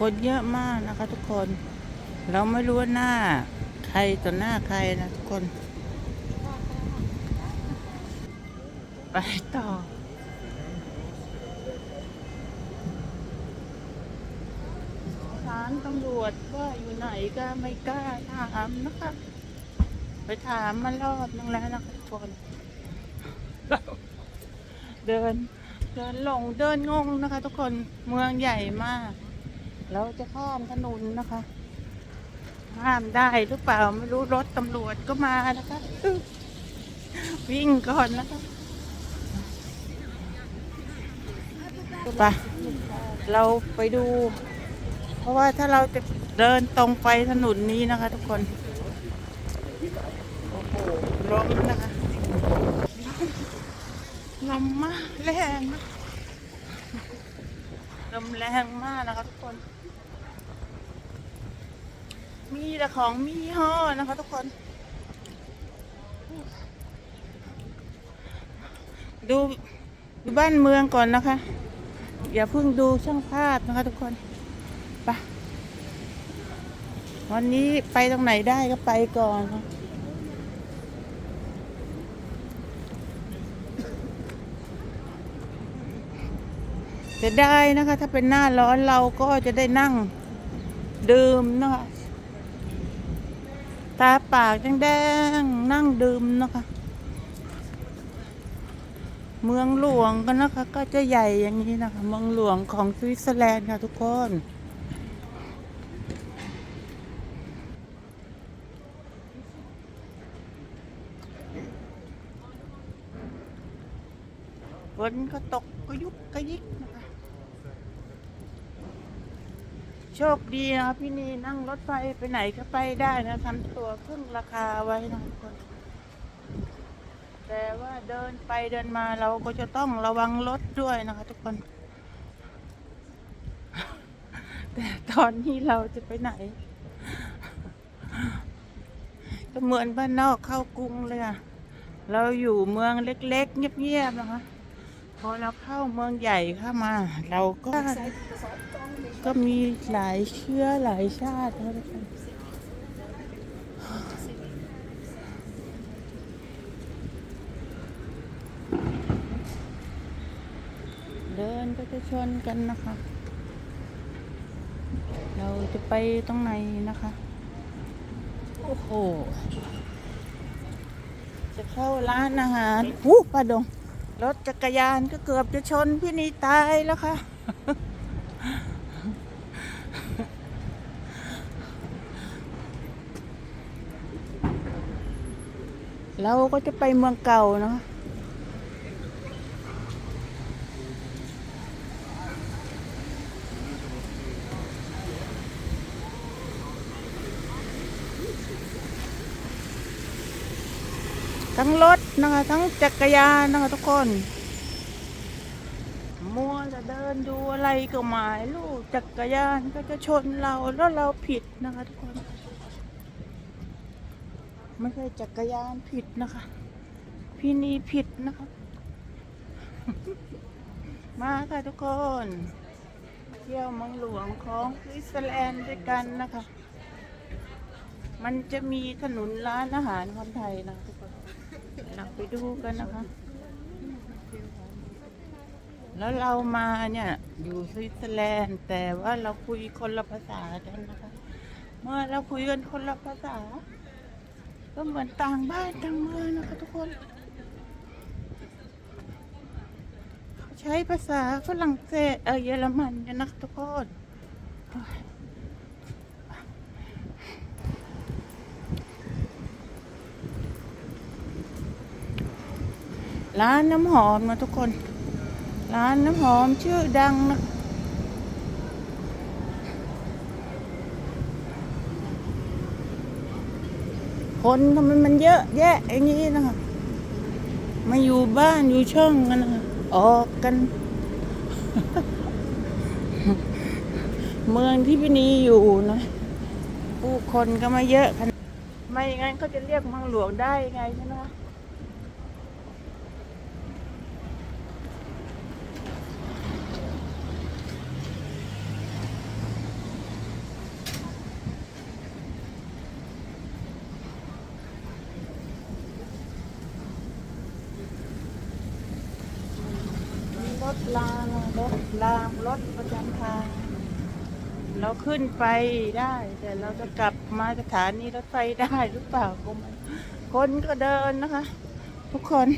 คนเยอะมากนะคะ ทุกคน เราไม่รู้ว่าหน้าใครต่อหน้าใครนะทุกคน ไปต่อศาลตำรวจว่าอยู่ไหนก็ไม่กล้าถามนะคะ ไปถามมารอบนึงแล้วนะคะทุกคน เดินเดินหลงเดินงงนะคะ ทุกคนเมืองใหญ่มาก เราจะข้ามถนนนะคะ ข้ามได้หรือเปล่าไม่รู้รถตำรวจก็มานะคะ วิ่งก่อนนะคะไปเราไปดู เพราะว่าถ้าเราจะเดินตรงไปถนนนี้นะคะ ทุกคน โอ้โหลมนะคะลมมากแรงนะลมแรงมากนะคะทุกคน มีแต่ของมียี่ห้อนะคะทุกคน ดูดูบ้านเมืองก่อนนะคะ อย่าเพิ่งดูช่างภาพนะคะทุกคนไปวันนี้ไปตรงไหนได้ก็ไปก่อนนะจะได้นะคะ ถ้าเป็นหน้าร้อนเราก็จะได้นั่งดื่มนะคะ ตาปากแดงๆนั่งดื่มนะคะ เมืองหลวงกันนะคะ ก็จะใหญ่อย่างนี้นะคะ เมืองหลวงของสวิตเซอร์แลนด์ค่ะทุกคนฝนก็ตกก็ยุบก็ยิกนะคะ โชคดีนะพี่นีนั่งรถไฟไปไหนก็ไปได้นะทำตัวครึ่งราคาไว้นะทุกคน แต่ว่าเดินไปเดินมาเราก็จะต้องระวังรถด้วยนะคะทุกคน แต่ตอนนี้เราจะไปไหน ก็เหมือนบ้านนอกเข้ากรุงเลยอะเราอยู่เมืองเล็กๆ เงียบๆนะคะ พอเราเข้าเมืองใหญ่เข้ามา เราก็ก็มีหลายเชื้อหลายชาตินะคะทุกคนเดินก็จะชนกันนะคะ เราจะไปตรงไหนนะคะ โอ้โห จะเข้าร้านอาหารหูปลาดง รถจักรยานก็เกือบจะชนพี่นีตายแล้วค่ะ เราก็จะไปเมืองเก่าเนาะ ทั้งรถนะคะทั้งจักรยานนะคะทุกคน มัวจะเดินดูอะไรก็หมายลูกจักรยานก็จะชนเราแล้วเราผิดนะคะทุกคนไม่ใช่จักรยานผิดนะคะ พี่นีผิดนะคะ มาค่ะทุกคน เที่ยวเมืองหลวงของสวิตเซอร์แลนด์ด้วยกันนะคะ มันจะมีถนนร้านอาหารคนไทยนะทุกคน เราไปดูกันนะคะ แล้วเรามาเนี่ยอยู่สวิตเซอร์แลนด์ แต่ว่าเราคุยคนละภาษากันนะคะ เมื่อเราคุยกันคนละภาษา ก็เหมือนต่างบ้านต่างเมืองนะคะทุกคนเขาใช้ภาษาฝรั่งเศสเออเยอรมันกันนะทุกคนโอ้ย ร้านน้ำหอมนะทุกคน ร้านน้ำหอมชื่อดังนะคนทำไมมันเยอะแยะอย่างนี้นะคะมาอยู่บ้านอยู่ช่องกันนะคะออกกัน เมืองที่พี่นีอยู่นะผู้คนก็มาเยอะขนาดไม่อย่างนั้นเขาจะเรียกมืองหลวงได้ไงใช่ไหมคะ ลางรถลางรถประจำทาง เราขึ้นไปได้ แต่เราจะกลับมาสถานีรถไฟได้หรือเปล่าก็คนก็เดินนะคะ ทุกคน